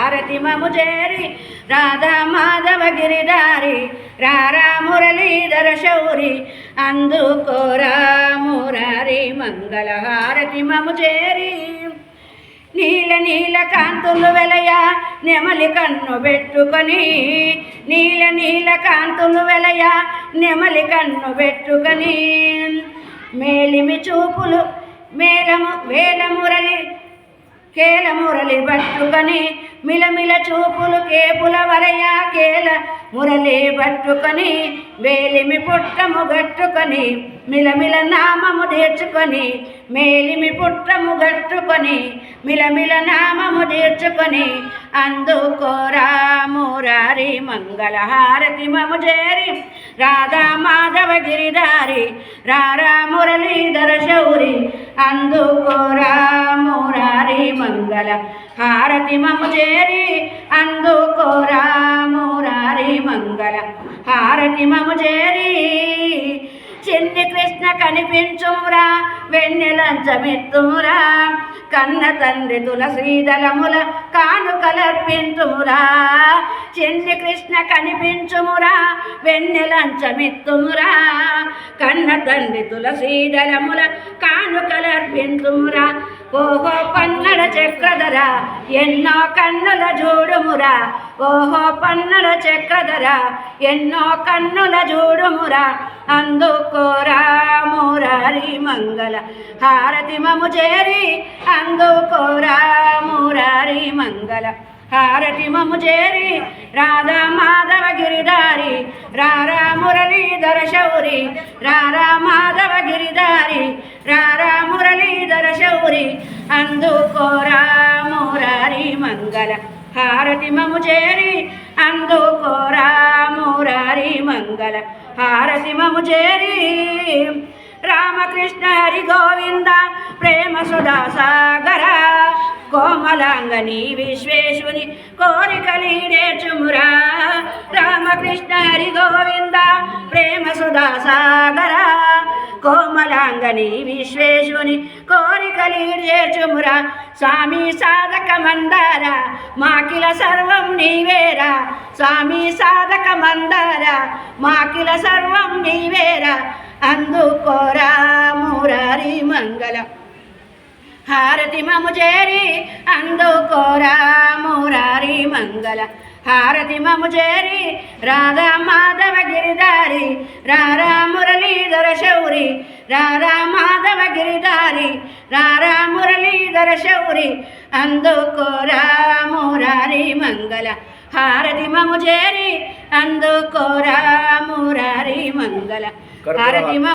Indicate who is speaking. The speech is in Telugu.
Speaker 1: హారతి మము చేరి రాధా మాధవ గిరిధారి రారా మురళీధర శౌరి అందుకోరా మురారి మంగళ హారతి మము చేరి నీల నీల కాంతులు వెలయ నెమలి కన్ను పెట్టుకొని నీల నీల కాంతులు వెలయ నెమలి కన్ను పెట్టుకొని మేలిమి చూపులు మేలము వేల మురళి కేల మురళి పట్టుకొని మిలమిల చూపులు కేపుల వరయ కేల మురళి పట్టుకొని వేలిమి పుట్టము గట్టుకొని మిలమిల నామము తీర్చుకొని మేలిమి పుట్టము గట్టుకొని మిలమిల నామము తీర్చుకొని అందుకోరా మురారి మంగళ హారతి మము చేరి రాధా మాధవ గిరిధారి రారా మురళీధర శౌరి అందుకోరా మంగళ హారతి మము చేరి అందుకోరా మురారి మంగళ హారతి మము చేరి చిన్ని కృష్ణ కనిపించుమురా వెన్నెలంచమిత్తురా కన్న తండ్రి తులసీదళముల కానుకలర్పించుమురా చిన్ని కృష్ణ కనిపించుమురా వెన్నెలంచమెత్తుమురా కన్న తండ్రి తులసీదళముల కానుకలర్పించుమురా ఓహో పన్నడ చక్రధర ఎన్నో కన్నుల జోడుమురా. ఓహో పన్నడ చక్రధర ఎన్నో కన్నుల జోడుమురా. అందుకోరా మురారి మంగళ హారతి మము చేరి అందుకోరా మురారి మంగళ. హారతి మము చేరి రాధా మాధవ గిరిధారి రారా మురళీధర శౌరి రారా మాధవ గిరిధారి రారా మురళీధర శౌరి అందుకోరా మురారి మంగళ. హారతి మము చేరి అందుకోరా మురారి మంగళ. హారతి మము చేరి రామకృష్ణ హరి గోవింద ప్రేమ సుధా సాగరా కోమలాంగని విశ్వేశ్వని కోరికలీడేచుమురా రామకృష్ణ హరి గోవింద ప్రేమ సుధా సాగరా కోమలాంగని విశ్వేశ్వని కోరికలీడేచుమురా స్వామి సాధక మందార మాకిల సర్వం నీవేరా. స్వామి సాధక మందార మాకిల సర్వం నీవేరా. అందుకోరా మురారి మంగళ. హారతి మము చేరి అందుకోరా మురారి మంగళ. హారతి మము చేరి రాధా మాధవ గిరిధారి రారా మురళీధర శౌరి. రారా మాధవ గిరిధారి రారా మురళీధర శౌరి. అందుకోరా మురారి మంగళ. హారతి మము చేరి అందుకోరా మురారి మంగళ. హారతి మము